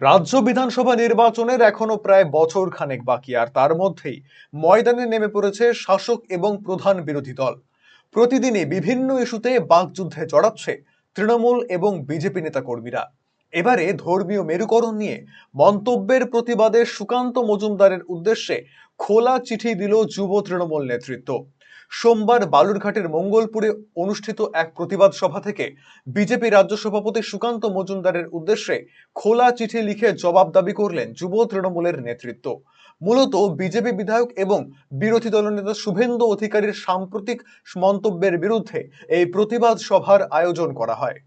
রাজ্য বিধানসভা নির্বাচনের এখনও প্রায় বছর খানেক বাকি, আর তার মধ্যেই ময়দানে নেমে পড়েছে শাসক এবং প্রধান বিরোধী দল। প্রতিদিনই বিভিন্ন ইস্যুতে বাকযুদ্ধে জড়াচ্ছে তৃণমূল এবং বিজেপি নেতাকর্মীরা। এবারে ধর্মীয় মেরুকরণ নিয়ে মন্তব্যের প্রতিবাদে সুকান্ত মজুমদারের উদ্দেশ্যে খোলা চিঠি দিল যুব তৃণমূল নেতৃত্ব। সোমবার বালুরঘাটের মঙ্গলপুরে অনুষ্ঠিত এক প্রতিবাদ সভা থেকে বিজেপি রাজ্য সভাপতি সুকান্ত মজুমদারের উদ্দেশ্যে খোলা চিঠি লিখে জবাব দাবি করলেন যুব তৃণমূলের নেতৃত্ব। মূলত বিজেপি বিধায়ক এবং বিরোধী দলনেতা শুভেন্দু অধিকারীর সাম্প্রতিক মন্তব্যের বিরুদ্ধে এই প্রতিবাদ সভার আয়োজন করা হয়।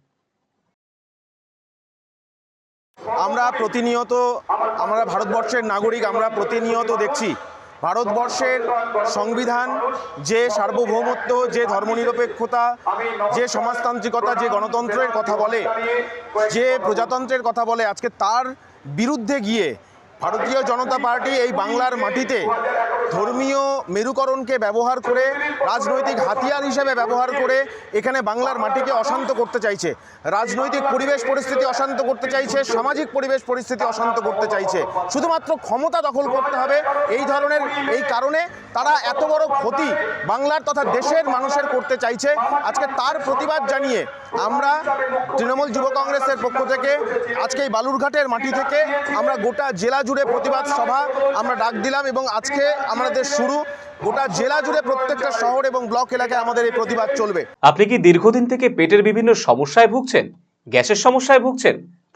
আমরা প্রতিনিয়ত, আমরা ভারতবর্ষের নাগরিক, আমরা প্রতিনিয়ত দেখছি ভারতবর্ষের সংবিধান, যে সার্বভৌমত্ব, যে ধর্মনিরপেক্ষতা, যে সমাজতান্ত্রিকতা, যে গণতন্ত্রের কথা বলে, যে প্রজাতন্ত্রের কথা বলে, আজকে তার বিরুদ্ধে গিয়ে ভারতীয় জনতা পার্টি এই বাংলার মাটিতে ধর্মীয় মেরুকরণকে ব্যবহার করে, রাজনৈতিক হাতিয়ার হিসেবে ব্যবহার করে এখানে বাংলার মাটিকে অশান্ত করতে চাইছে। রাজনৈতিক পরিবেশ পরিস্থিতি অশান্ত করতে চাইছে, সামাজিক পরিবেশ পরিস্থিতি অশান্ত করতে চাইছে। শুধুমাত্র ক্ষমতা দখল করতে হবে, এই ধরনের, এই কারণে তারা এত বড় ক্ষতি বাংলার তথা দেশের মানুষের করতে চাইছে। আজকে তার প্রতিবাদ জানিয়ে আমরা তৃণমূল যুব কংগ্রেসের পক্ষ থেকে আজকে এই বালুরঘাটের মাটি থেকে আমরা গোটা জেলা জুড়ে প্রতিবাদ সভা আমরা ডাক দিলাম এবং আজকে আমাদের শুরু। গোটা জেলা জুড়ে প্রত্যেকটা শহর এবং ব্লক এলাকায় আমাদের এই প্রতিবাদ চলবে। আপনি কি দীর্ঘদিন থেকে পেটের বিভিন্ন সমস্যায় ভুগছেন? গ্যাসের সমস্যায় ভুগছেন?